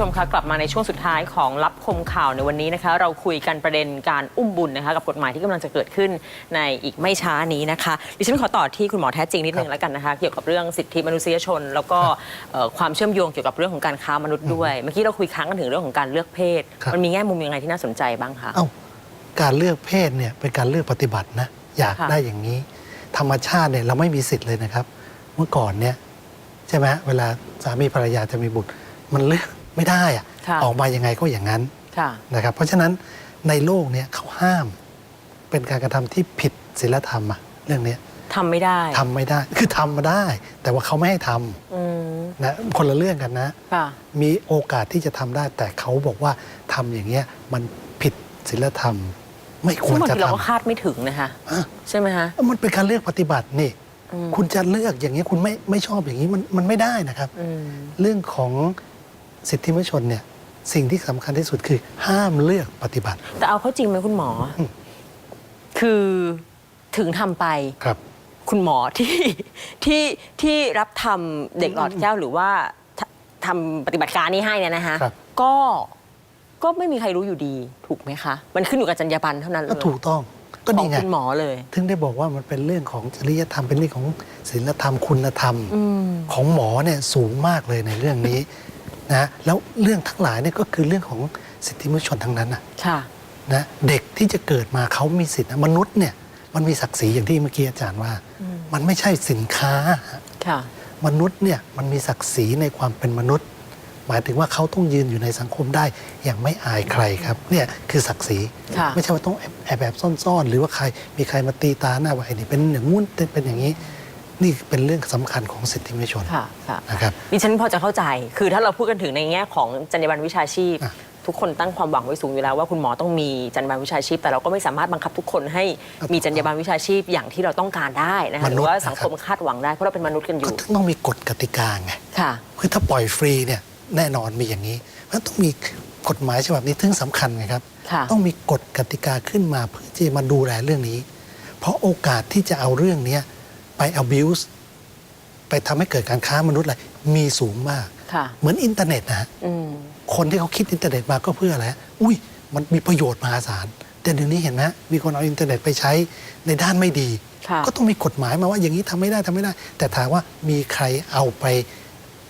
ผู้ชมคะกลับมาในช่วงสุดท้ายของรับคมข่าวในวันนี้นะคะ เราคุยกันประเด็นการอุ้มบุญนะคะกับกฎหมายที่กำลังจะเกิดขึ้นในอีกไม่ช้านี้นะคะดิฉันขอต่อที่คุณหมอแท้จริงนิดนึงแล้วกันนะคะเกี่ยวกับเรื่องสิทธิมนุษยชน แล้วก็เอ่อความเชื่อมโยงเกี่ยวกับเรื่องของการค้ามนุษย์ด้วย เมื่อกี้เราคุยค้างกันถึงเรื่องของการเลือกเพศครับมันมีแง่มุมยังไงที่น่าสนใจบ้างคะเอ้าการเลือกเพศเนี่ยเป็นการเลือกปฏิบัตินะอยากค่ะได้อย่างนี้ ธรรมชาติเนี่ยเราไม่มีสิทธิ์เลยนะครับ เมื่อก่อนเนี่ยใช่ไหมเวลาสามีภรรยาจะมีบุตรมันเลือก ไม่ได้อะค่ะ ออกมายังไงก็อย่างนั้นค่ะ นะครับ เพราะฉะนั้นในโลกเนี่ยเขาห้ามเป็นการกระทำที่ผิดศีลธรรมอะเรื่องเนี้ยทำไม่ได้ ทำไม่ได้คือทำมาได้ แต่ว่าเขาไม่ให้ทำอืมนะคนละเรื่องกันนะ ค่ะ มีโอกาสที่จะทำได้ แต่เขาบอกว่าทำอย่างเงี้ยมันผิดศีลธรรม ไม่คซึ่วงรบางจะทีเราก็ทำคาดไม่ถึงนะคะ อะใช่ไหมคะมันเป็นการเลือกปฏิบัตินี่ อืมคุณจะเลือกอย่างนี้คุณไม่ไม่ชอบอย่างนี้มันมันไม่ได้นะครับ อืม เรื่องของ สิทธิมนุษยชนเนี่ยสิ่งที่สำคัญที่สุดคือ ห้ามเลือกปฏิบัติ แต่เอาเข้าจริงไหมคุณหมออมคือถึงทำไปครับ คุณหมอที่ที่ที่รับทำเด็กหลอดแก้วหรือว่าททำปฏิบัติการนี้ให้เนี่ยนะคะครับก็ก็ไม่มีใครรู้อยู่ดีถูกไหมคะ มันขึ้นอยู่กับจรรยาบรรณเท่านั้นเลก็ยถูกต้องก็ของนี่ไงคุณหมอเลย ถึงได้บอกว่ามันเป็นเรื่องของจริยธรรมเป็นเรื่องของศีลธรรมคุณธรรมอืมของหมอเนี่ยสูงมากเลยในเรื่องนี้ นะแล้วเรื่องทั้งหลายเนี่ยก็คือเรื่องของสิทธิมนุษยชนทั้งนั้นนะค่ะนะเด็กที่จะเกิดมาเขามีสิทธินะมนุษย์เนี่ยมันมีศักดิ์ศรีอย่างที่เมื่อกี้อาจารย์ว่าอืมมันไม่ใช่สินค้าค่ะมนุษย์เนี่ยมันมีศักดิ์ศรีในความเป็นมนุษย์ หมายถึงว่าเขาต้องยืนอยู่ในสังคมได้อย่างไม่อายใครครับเนี่ยคือศักดิ์ศรีค่ะไม่ใช่ว่าต้องแอบแอบแบบซ่อนๆ หรือว่าใครมีใครมาตีตาหน้าว่าไอ้นี่เป็นอย่างงู้นเป็นอย่างนี้ นี่เป็นเรื่องสำคัญของสิทธิมนุษยชนค่ะค่ะนะครับดิฉันพอจะเข้าใจ คือถ้าเราพูดกันถึงในแง่ของจรรยาบรรณวิชาชีพอะทุกคนตั้งความหวังไว้สูงอยู่แล้วว่าคุณหมอต้องมีจรรยาบรรณวิชาชีพ แต่เราก็ไม่สามารถบังคับทุกคนให้มีจรรยาบรรณวิชาชีพอย่างที่เราต้องการได้นะคะหรือว่าสังคมคาดหวังได้เพราะเราเป็นมนุษย์กันอก็ยู่ต้องมีกฎกติกาไงค่ะคือถ้าปล่อยฟรีเนี่ยแน่นอนมีอย่างนี้มันต้องมีกฎหมายฉบับนี้ถึงสำคัญไงครับค่ะต้องมีกฎกติกาขึ้นมาเพื่อที่จะมาดูแลเรื่องนี้ เพราะโอกาสที่จะเอาเรื่องเนี้ย ไป abuse ไปทำให้เกิดการค้ามนุษย์อะไรมีสูงมาก ค่ะ เหมือนอินเทอร์เน็ตนะฮะอืม คนที่เขาคิดอินเทอร์เน็ตมาก็เพื่ออะไรฮะอุ้ย มันมีประโยชน์มหาศาล แต่เดี๋ยวนี้เห็นไหมมีคนเอาอินเทอร์เน็ตไปใช้ในด้านไม่ดี ค่ะ ก็ต้องมีกฎหมายมาว่าอย่างนี้ทำไม่ได้ทำไม่ได้ แต่ถามว่ามีใครเอาไป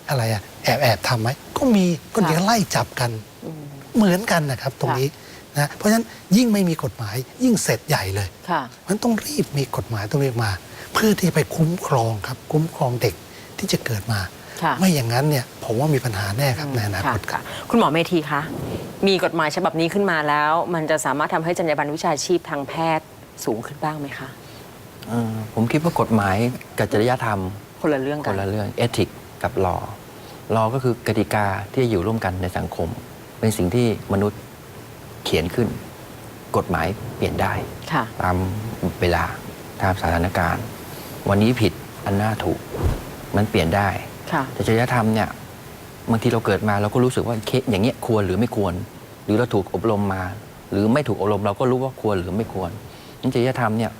อะไรอะแอบแอบทำไหมก็มีก็เดี๋ยวไล่จับกัน อืม เหมือนกันนะครับตรงนี้นะเพราะฉะนั้นยิ่งไม่มีกฎหมายยิ่งเสร็จใหญ่เลย ค่ะ มันต้องรีบมีกฎหมายต้องเรียกมา เพื่อที่จะไปคุ้มครองครับคุ้มครองเด็กที่จะเกิดมาค่ะไม่อย่างนั้นเนี่ยผมว่ามีปัญหาแน่ครับในอนาคตคค่ะรับคุณหมอเมธีคะมีกฎหมายฉบับนี้ขึ้นมาแล้ว มันจะสามารถทำให้จรรยาบรรณวิชาชีพทางแพทย์สูงขึ้นบ้างไหมคะเอ่อผมคิดว่ากฎหมายกับจริยธรรมคนละเรื่องคกันนละเรื่องเอทิกกับลอลอก็คือกติกาที่จะอยู่ร่วมกันในสังคม เป็นสิ่งที่มนุษย์เขียนขึ้น กฎหมายเปลี่ยนได้ค่ะตามเวลาตามสถานการณ์ วันนี้ผิดอันหน้าถูก มันเปลี่ยนได้ ค่ะ แต่จริยธรรมเนี่ยบางทีเราเกิดมาเราก็รู้สึกว่าเคสอย่างเงี้ยควรหรือไม่ควร หรือเราถูกอบรมมา หรือไม่ถูกอบรมเราก็รู้ว่าควรหรือไม่ควรนั้นจริยธรรมเนี่ย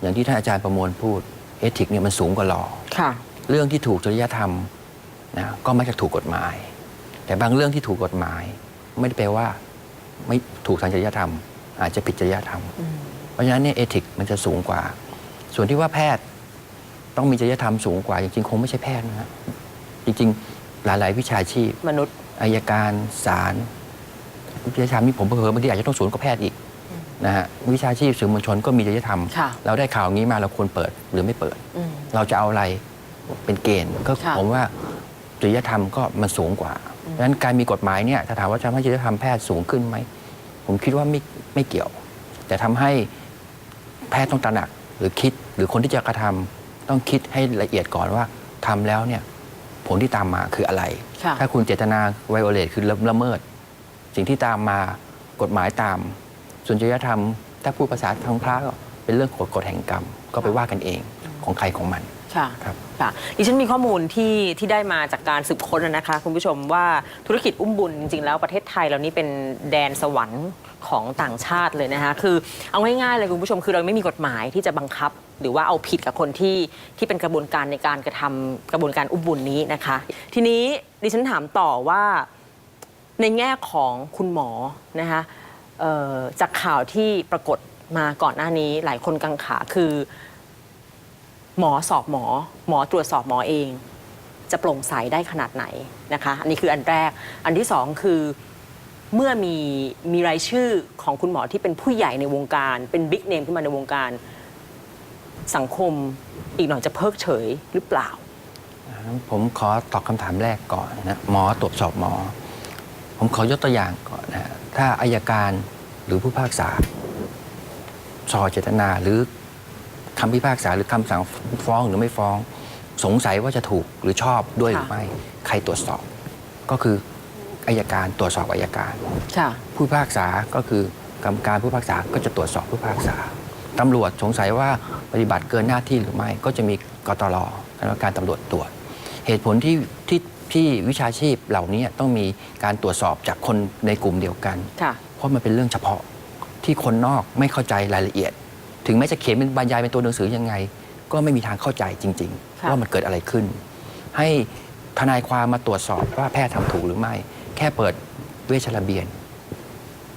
อย่างที่ท่านอาจารย์ประมวลพูดเอทิกเนี่ยมันสูงกว่าลอค่ะ เรื่องที่ถูกจริยธรรมนะก็มักจะถูกกฎหมาย แต่บางเรื่องที่ถูกกฎหมาย ไม่ได้แปลว่า ไม่ถูกทางจริยธรรม อาจจะผิดจริยธรรมอืมเพราะฉะนั้นเนี่ยเอทิกมันจะสูงกว่า ส่วนที่ว่าแพทย์ ต้องมีจริยธรรมสูงกว่า จริงๆ คงไม่ใช่แพทย์นะฮะจริงๆ หลายๆ วิชาชีพ มนุษย์ อายการศาลวิชาธรรมนี่ผมเผลอๆบางทีอาจจะต้องสูงกว่าแพทย์อีกนะฮะวิชาชีพสื่อมวลชนก็มีจริยธรรม ค่ะ เราได้ข่าวงี้มาเราควรเปิดหรือไม่เปิด อืม เราจะเอาอะไรเป็นเกณฑ์ก็ค่ะผมว่าจริยธรรมก็มันสูงกว่าดังนั้นการมีกฎหมายเนี่ยถ้าถามว่าทำให้จริยธรรมแพทย์สูงขึ้นไหม ผมคิดว่าไม่ไม่เกี่ยว แต่ทำให้แพทย์ต้องตระหนักหรือคิดหรือคนที่จะกระทำ ต้องคิดให้ละเอียดก่อนว่าทำแล้วเนี่ยผลที่ตามมาคืออะไร ค่ะ ถ้าคุณเจตนาไวโอเลตคือละละเมิด สิ่งที่ตามมากฎหมายตาม ส่วนจริยธรรม ถ้าพูดภาษาทางพระก็เป็นเรื่องกฎกฎแห่งกรรม ก็ไปว่ากันเองของใครของมัน ค่ะครับ ค่ะดิฉันมีข้อมูลที่ที่ได้มาจากการสืบค้นนะคะ คุณผู้ชมว่าธุรกิจอุ้มบุญจริงๆแล้วประเทศไทยเรานี่เป็นแดนสวรรค์ของต่างชาติเลยนะคะ คือเอาง่ายๆเลยคุณผู้ชมคือเราไม่มีกฎหมายที่จะบังคับ หรือว่าเอาผิดกับคนที่ที่เป็นกระบวนการในการกระทำกระบวนการอุ้มบุญนี้นะคะ ทีนี้ดิฉันถามต่อว่า ในแง่ของคุณหมอนะคะเอ่อจากข่าวที่ปรากฏมาก่อนหน้านี้หลายคนกังขาคือ หมอสอบหมอ หมอตรวจสอบหมอเอง จะโปร่งใสได้ขนาดไหนนะคะ อันนี้คืออันแรก อันที่สองคือเมื่อมีมีรายชื่อของคุณหมอที่เป็นผู้ใหญ่ในวงการ เป็นบิ๊กเนมขึ้นมาในวงการ สังคมอีกหน่อยจะเพิกเฉยหรือเปล่า ผมขอตอบคำถามแรกก่อนนะหมอตรวจสอบหมอ ผมขอยกตัวอย่างก่อนนะถ้าอายการหรือผู้พิพากษาสอเจตนาหรือ คำพิพากษาหรือคำสั่งฟ้องหรือไม่ฟ้อง สงสัยว่าจะถูกหรือชอบด้วยหรือค่ะไม่ ใครตรวจสอบ ก็คืออายการตรวจสอบอายการค่ะผู้พิพากษาก็คือกรรมการผู้พิพากษาก็จะตรวจสอบผู้พิพากษาตำรวจสงสัยว่าปฏิบัติเกินหน้าที่หรือไม่ ก็จะมีกตรคณะกรรมการตำรวจตรวจ เหตุผลที่ที่ที่วิชาชีพเหล่านี้ต้องมีการตรวจสอบจากคนในกลุ่มเดียวกันค่ะเพราะมันเป็นเรื่องเฉพาะที่คนนอกไม่เข้าใจรายละเอียด ถึงแม้จะเขียนเป็นบรรยายเป็นตัวหนังสือยังไง ก็ไม่มีทางเข้าใจจริงค่ะๆว่ามันเกิดอะไรขึ้น ให้ทนายความมาตรวจสอบว่าแพทย์ทำถูกหรือไม่ แค่เปิดเวชระเบียน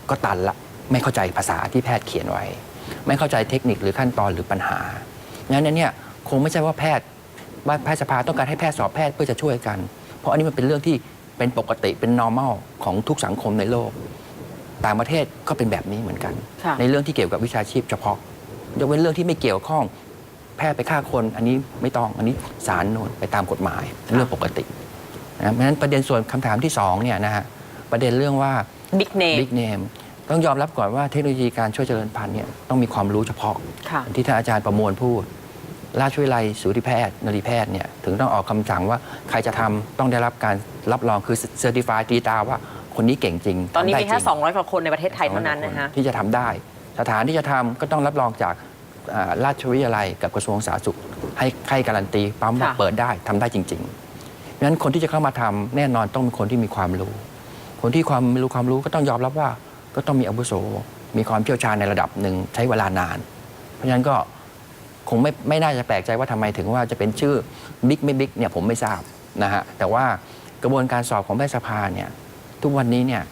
ก็ตันละไม่เข้าใจภาษาที่แพทย์เขียนไว้ ไม่เข้าใจเทคนิคหรือขั้นตอนหรือปัญหางั้นเนี่ยคงไม่ใช่ว่าแพทย์ว่าแพทยสภาต้องการให้แพทย์สอบแพทย์เพื่อจะช่วยกัน เพราะอันนี้มันเป็นเรื่องที่เป็นปกติเป็น normal ของทุกสังคมในโลก ต่างประเทศก็เป็นแบบนี้เหมือนกันค่ะในเรื่องที่เกี่ยวกับวิชาชีพเฉพาะ ยกเว้นเรื่องที่ไม่เกี่ยวข้อง แพทย์ไปฆ่าคน อันนี้ไม่ต้องอันนี้ศาลโน่นไปตามกฎหมายเป็นเรื่องปกตินะเพราะฉะนั้นประเด็นส่วนคำถามที่สองเนี่ยนะฮะประเด็นเรื่องว่าบิ๊กเนมบิ๊กเนมต้องยอมรับก่อนว่าเทคโนโลยีการช่วยเจริญพันธุ์เนี่ยต้องมีความรู้เฉพาะค่ะที่ท่านอาจารย์ประมวลพูด ราชวิทยาลัยสูติแพทย์นรีแพทย์เนี่ยถึงต้องออกคำสั่งว่าใครจะทำต้องได้รับการรับรองคือเซอร์ติฟายตีตาว่าคนนี้เก่งจริง ตอนนี้ทำได้มีแค่จริง200กว่าคนในประเทศไทยเท่านั้นนะคะที่จะทำได้ สถานที่จะทำก็ต้องรับรองจากอ่าราชวิทยาลัยกับกระทรวงสาธารณสุข ให้ให้การันตีปั๊มว่าค่ะเปิดได้ทำได้จริงๆเพราะฉะนั้นคนที่จะเข้ามาทำแน่นอนต้องเป็นคนที่มีความรู้ คนที่ความรู้ความรู้ก็ต้องยอมรับว่า ก็ต้องมีอาวุโส มีความเชี่ยวชาญในระดับหนึ่งใช้เวลานาน เพราะฉะนั้นก็คงไม่ไม่น่าจะแปลกใจว่าทำไมถึงว่าจะเป็นชื่อบิ๊กไม่บิ๊กเนี่ยผมไม่ทราบนะฮะแต่ว่ากระบวนการสอบของแพทยสภาเนี่ยทุกวันนี้เนี่ย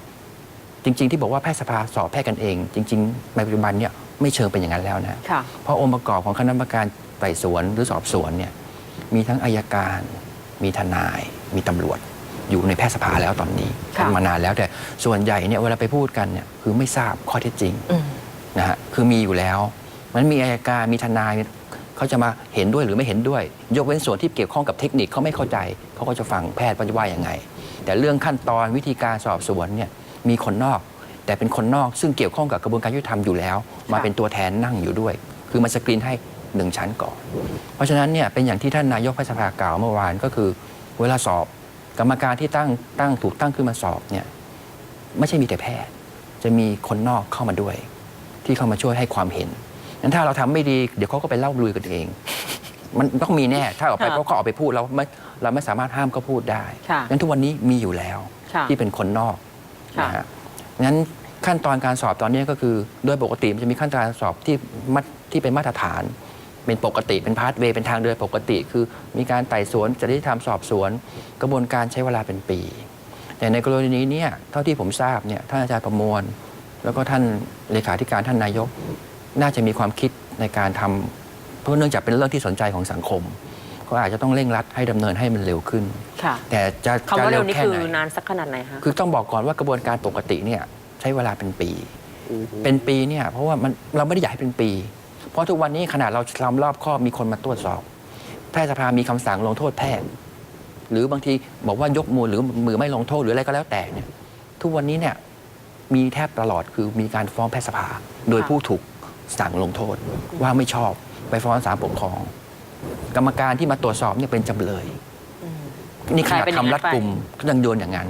จริง ๆ ที่บอกว่าแพทยสภาสอบแพทย์กันเอง จริงๆในปัจจุบันเนี่ยไม่เชิงเป็นอย่างนั้นแล้วนะค่ะ เพราะองค์ประกอบของคณะกรรมการไต่สวนหรือสอบสวนเนี่ยมีทั้งอายการ มีทนาย มีตำรวจ อยู่ในแพทยสภาแล้วตอนนี้ค่ะ มานานแล้วแต่ส่วนใหญ่เนี่ยเวลาไปพูดกันเนี่ยคือไม่ทราบข้อเท็จจริง อืม นะฮะคือมีอยู่แล้ว มันมีอายการมีทนายเขาจะมาเห็นด้วยหรือไม่เห็นด้วย ยกเว้นส่วนที่เกี่ยวข้องกับเทคนิคเขาไม่เข้าใจ เขาก็จะฟังแพทย์ว่าอย่างไง แต่เรื่องขั้นตอนวิธีการสอบสวนเนี่ย มีคนนอก แต่เป็นคนนอกซึ่งเกี่ยวข้องกับกระบวนการยุติธรรมอยู่แล้ว มาเป็นตัวแทนนั่งอยู่ด้วย คือมันสกรีนให้หนึ่งชั้นก่อน เพราะฉะนั้นเนี่ยเป็นอย่างที่ท่านนายกแพทยสภากล่าวเมื่อวานก็คือ เวลาสอบกรรมการที่ตั้งตั้งถูกตั้งขึ้นมาสอบเนี่ยไม่ใช่มีแต่แพทย์ จะมีคนนอกเข้ามาด้วย ที่เข้ามาช่วยให้ความเห็นงั้นถ้าเราทำไม่ดีเดี๋ยวเขาก็ไปเล่าลือกันเอง มันต้องมีแน่ถ้าออกไปค่ะเขาก็ออกไปพูดเราไม่เราไม่สามารถห้ามก็พูดได้ค่ะงั้นทุกวันนี้มีอยู่แล้วค่ะที่เป็นคนนอกค่ะ นะฮะงั้นขั้นตอนการสอบตอนนี้ก็คือ โดยปกติมันจะมีขั้นตอนการสอบที่มัดที่เป็นมาตรฐาน เป็นปกติเป็นพาสเวย์เป็นทางเดินปกติ คือมีการไต่สวนจริยธรรมสอบสวน กระบวนการใช้เวลาเป็นปี แต่ในกรณีนี้เนี่ยเท่าที่ผมทราบเนี่ยท่านอาจารย์ประมวล แล้วก็ท่านเลขาธิการท่านนายก น่าจะมีความคิดในการทำเพราะเนื่องจากเป็นเรื่องที่สนใจของสังคม ก็อาจจะต้องเร่งรัดให้ดำเนินให้มันเร็วขึ้น ค่ะแต่จะคำจะว่าเร็เร็ววนี่แค่คือไหนนานสักขนาดไหนคะคือต้องบอกก่อนว่ากระบวนการปกติเนี่ยใช้เวลาเป็นปี เป็นปีเนี่ยเพราะว่ามันเราไม่ได้อยากให้เป็นปี เพราะทุกวันนี้ขนาดเราทำรอบครอบมีคนมาตรวจสอบ แพทยสภามีคำสั่งลงโทษแพทย์ หรือบางทีบอกว่ายกมือหรือมือไม่ลงโทษหรืออะไรก็แล้วแต่เนี่ยทุกวันนี้เนี่ยมีแทบตลอดคือมีการฟ้องแพทยสภา โดยผู้ถูกสั่งลงโทษว่าไม่ชอบไปฟ้องศาลปกครอง กรรมการที่มาตรวจสอบเนี่ยเป็นจำเลยอืมนี่ขนาดกลายเป็นอย่างนั้นทำรัดกลุ่มก็ยังโดนอย่างนั้น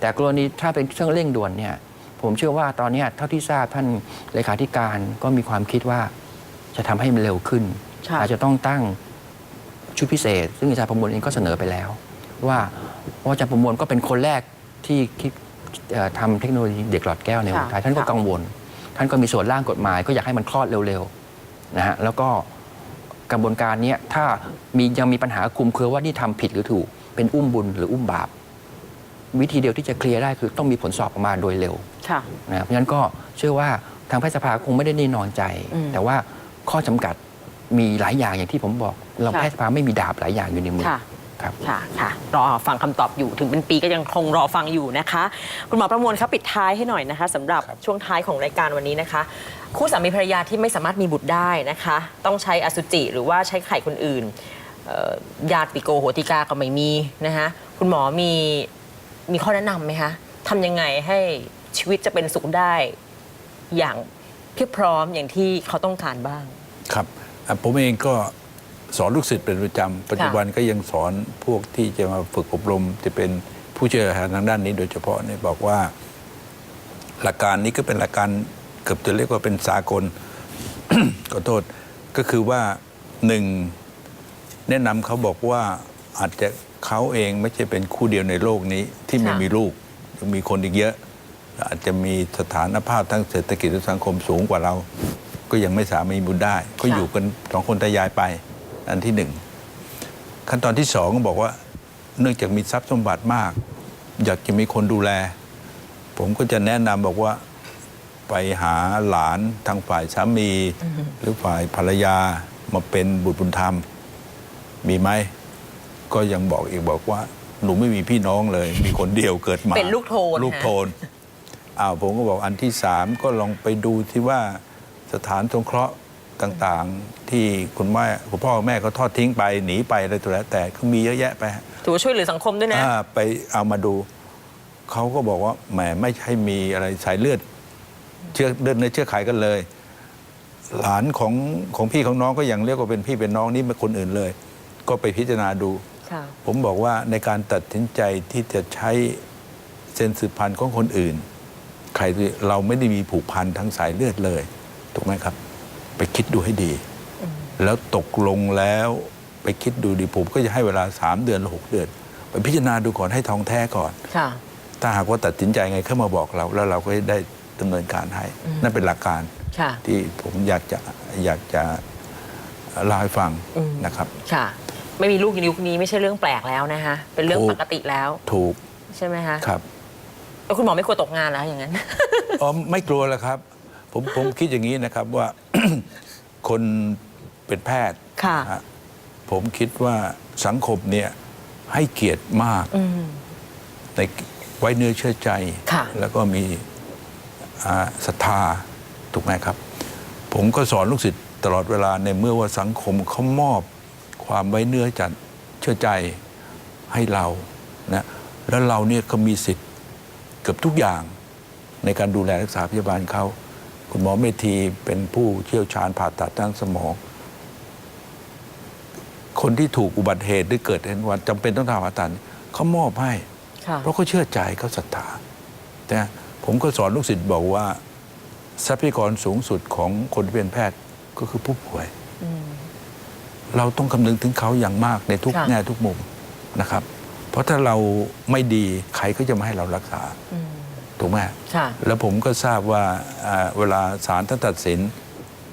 แต่กรณีถ้าเป็นเครื่องเร่งด่วนเนี่ย ผมเชื่อว่าตอนเนี้ยเท่าที่ทราบท่านเลขาธิการก็มีความคิดว่าจะทำให้มันเร็วขึ้นค่ะอาจจะต้องตั้งชุดพิเศษ ซึ่งอาจารย์ประมวลเองก็เสนอไปแล้ว ว่าเพราะอาจารย์ประมวลก็เป็นคนแรกที่คิดเอ่อทำเทคโนโลยีเด็กหลอดแก้วในเมืองไทยท่านก็กังวล ท่านก็มีส่วนร่างกฎหมายก็อยากให้มันคลอดเร็วๆนะฮะแล้วก็ กระบวนการเนี้ยถ้ามียังมีปัญหาคลุมเครือว่านี่ทำผิดหรือถูก เป็นอุ้มบุญหรืออุ้มบาป วิธีเดียวที่จะเคลียร์ได้คือต้องมีผลสอบออกมาโดยเร็วค่ะนะเพราะฉะนั้นก็เชื่อว่าทางแพทยสภาคงไม่ได้นิ่งนอนใจอืมแต่ว่าข้อจำกัดมีหลายอย่างอย่างที่ผมบอก เราค่ะแพทยสภาไม่มีดาบหลายอย่างอยู่ในมือ ค่ะครับ ค่ะค่ะรอฟังคำตอบอยู่ถึงเป็นปีก็ยังคงรอฟังอยู่นะคะ คุณหมอประมวลครับปิดท้ายให้หน่อยนะคะสำหรับครับช่วงท้ายของรายการวันนี้นะคะ คู่สามีภรรยาที่ไม่สามารถมีบุตรได้นะคะ ต้องใช้อสุจิหรือว่าใช้ไข่คนอื่นเอ่อญาติโกโหติกาก็ไม่มีนะคะคุณหมอมีมีข้อแนะนำไหมคะทำยังไงให้ชีวิตจะเป็นสุขได้อย่างเพียบพร้อมอย่างที่เขาต้องการบ้าง ครับอะผมเองก็ สอนลูกศิษย์เป็นประจำปัจจุบันก็ยังสอนพวกที่จะมาฝึกอบรม จะเป็นผู้เชี่ยวชาญทางด้านนี้ โดยเฉพาะเนี่ยบอกว่า หลักการนี้ก็เป็นหลักการเกือบจะเรียกว่าเป็นสากลขอโทษก็คือว่าหนึ่งแนะนำเขาบอกว่าอาจจะเขาเองไม่ใช่เป็นคู่เดียวในโลกนี้ที่ไม่มีลูกยังมีคนอีกเยอะ อาจจะมีสถานภาพทั้งเศรษฐกิจและสังคมสูงกว่าเรา ก็ยังไม่สามารถมีบุญได้ ก็อยู่กันสองคนตายายไป อันที่หนึ่งขั้นตอนที่สองก็บอกว่า เนื่องจากมีทรัพย์สมบัติมาก อยากจะมีคนดูแล ผมก็จะแนะนำบอกว่าไปหาหลานทางฝ่ายสามี หรือฝ่ายภรรยามาเป็นบุตรบุญธรรม มีไหม ก็ยังบอกอีกบอกว่า หนูไม่มีพี่น้องเลย มีคนเดียวเกิดมาเป็นลูกโทนลูกฮะโทนอ้าวผมก็บอกอันที่สามก็ลองไปดูที่ว่าสถานสงเคราะห์ ต่างๆ ที่คุณแม่คุณพ่อแม่เขาทอดทิ้งไปหนีไปอะไรตัวแล้วแต่ก็มีเยอะแยะไปฮะถือว่าช่วยเหลือสังคมด้วยนะอ่าไปเอามาดู เขาก็บอกว่าแหมไม่ใช่มีอะไรสายเลือด เชื่อเลือดเนื้อเชื่อไขกันเลย หลานของของพี่ของน้องก็ยังเรียกว่าเป็นพี่เป็นน้องนี่เป็นคนอื่นเลย ก็ไปพิจารณาดูค่ะผมบอกว่าในการตัดสินใจที่จะใช้เซนสืบพันธุ์ของคนอื่น ใครที่เราไม่ได้มีผูกพันทั้งสายเลือดเลย ถูกไหมครับ ไปคิดดูให้ดี แล้วตกลงแล้วไปคิดดูดีผมก็จะให้เวลาสามเดือนหรือหกเดือน ไปพิจารณาดูก่อนให้ทองแท้ก่อนค่ะถ้าหากว่าตัดสินใจไงเข้ามาบอกเรา แล้วเราก็ได้ดำเนินการให้ นั่นเป็นหลักการค่ะที่ผมอยากจะอยากจะเล่าให้ฟังอืมนะครับค่ะไม่มีลูกในยุคนี้ไม่ใช่เรื่องแปลกแล้วนะคะเป็นเรื่องถูกปกติแล้วถูกใช่ไหมคะครับแล้วคุณหมอไม่กลัวตกงานแล้วอย่างนั้นอ๋อไม่กลัวแล้วครับ ผมผมคิดอย่างนี้นะครับว่า คนเป็นแพทย์ค่ะ นฮผมคิดว่าสังคมเนี่ยให้เกียรติมากอืมในไว้เนื้อเชื่อใจ ค่ะ แล้วก็มีอ่าศรัทธาถูกไหมครับ ผมก็สอนลูกศิษย์ตลอดเวลาในเมื่อว่าสังคมเขามอบความไว้เนื้อจัดเชื่อใจให้เรานะแล้วเราเนี่ยก็มีสิทธิ์ เกือบทุกอย่างในการดูแลรักษาพยาบาลเขา คุณหมอเมธีเป็นผู้เชี่ยวชาญผ่าตัดทางสมอง คนที่ถูกอุบัติเหตุหรือเกิดเหตุวันจำเป็นต้องทำผ่าตัดเขามอบให้ค่ะเพราะเขาเชื่อใจเขาศรัทธาแต่ผมก็สอนลูกศิษย์บอกว่าทรัพยากรสูงสุดของคนที่เป็นแพทย์ก็คือผู้ป่วยอืมเราต้องคำนึงถึงเขาอย่างมากในทุกค่ะแง่ทุกมุมนะครับ เพราะถ้าเราไม่ดีใครก็จะไม่ให้เรารักษาอืม ถูกไหมค่ะแล้วผมก็ทราบว่าอ่าเวลาศาลท่านตัดสิน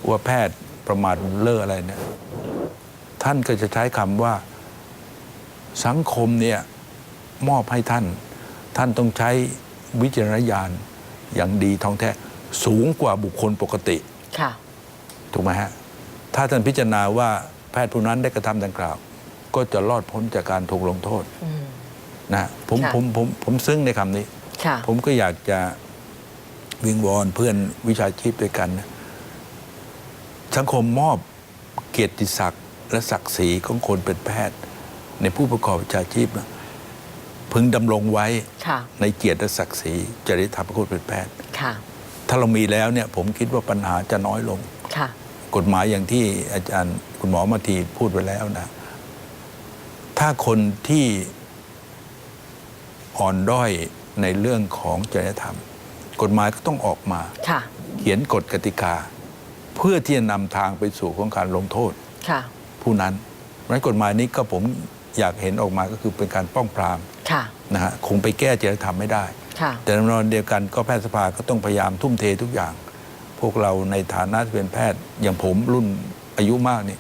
ว่าแพทย์ประมาทเลิกอะไรเนี่ยท่านก็จะใช้คำว่า สังคมเนี่ยมอบให้ท่าน ท่านต้องใช้วิจารณญาณอย่างดีท้องแท้สูงกว่าบุคคลปกติค่ะถูกไหมฮะ ถ้าท่านพิจารณาว่าแพทย์ผู้นั้นได้กระทำดังกล่าว ก็จะรอดพ้นจากการถูกลงโทษอืมนะผมค่ะผมผมผมซึ้งในคำนี้ ค่ะ ผมก็อยากจะวิงวอนเพื่อนวิชาชีพด้วยกันนะสังคมมอบเกียรติศักดิ์และศักดิ์ศรีของคนเป็นแพทย์ ในผู้ประกอบวิชาชีพนะพึงดำรงไว้ค่ะในเกียรติและศักดิ์ศรีจริยธรรมของคนเป็นแพทย์ค่ะถ้าเรามีแล้วเนี่ยผมคิดว่าปัญหาจะน้อยลงค่ะกฎหมายอย่างที่อาจารย์คุณหมอมาทีพูดไว้แล้วนะ ถ้าคนที่อ่อนด้อย ในเรื่องของจริยธรรม กฎหมายก็ต้องออกมาค่ะเขียนกฎกติกา เพื่อที่จะนำทางไปสู่ของการลงโทษค่ะผู้นั้นเพราะฉะนั้นกฎหมายนี้ก็ผมอยากเห็นออกมาก็คือเป็นการป้องปรามค่ะนะฮะคงไปแก้จริยธรรมไม่ได้ค่ะแต่ในนอนเดียวกันก็แพทยสภาก็ต้องพยายามทุ่มเททุกอย่าง พวกเราในฐานะที่เป็นแพทย์อย่างผมรุ่นอายุมากนี่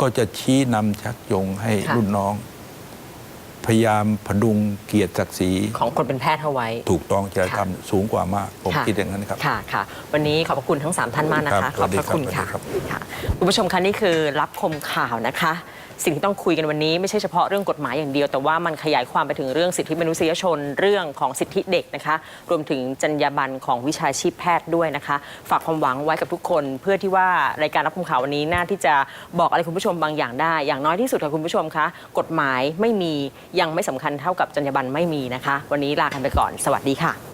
ก็จะชี้นำชักโยงให้ค่ะรุ่นน้อง พยายามพดุงเกียรติศักดิ์ศรีของคนเป็นแพทย์เอาไว้ ถูกต้องจริยธรรมสูงกว่ามาก ผมค่ะคิดอย่างนั้นครับ ค่ะค่ะ วันนี้ขอบพระคุณทั้ง 3 ท่านมากนะครัคะบขอบพระสวัสดีครับคุณค่ะสวัสดีครับค่ะคุณผู้ชมคะนี่คือรับคมข่าวนะคะ สิ่งที่ต้องคุยกันวันนี้ไม่ใช่เฉพาะเรื่องกฎหมายอย่างเดียว แต่ว่ามันขยายความไปถึงเรื่องสิทธิมนุษยชนเรื่องของสิทธิเด็กนะคะ รวมถึงจรรยาบรรณของวิชาชีพแพทย์ด้วยนะคะ ฝากความหวังไว้กับทุกคน เพื่อที่ว่ารายการรับคมข่าววันนี้น่าที่จะบอกอะไรคุณผู้ชมบางอย่างได้ อย่างน้อยที่สุดค่ะคุณผู้ชมคะกฎหมายไม่มียังไม่สำคัญเท่ากับจรรยาบรรณไม่มีนะคะ วันนี้ลากันไปก่อน สวัสดีค่ะ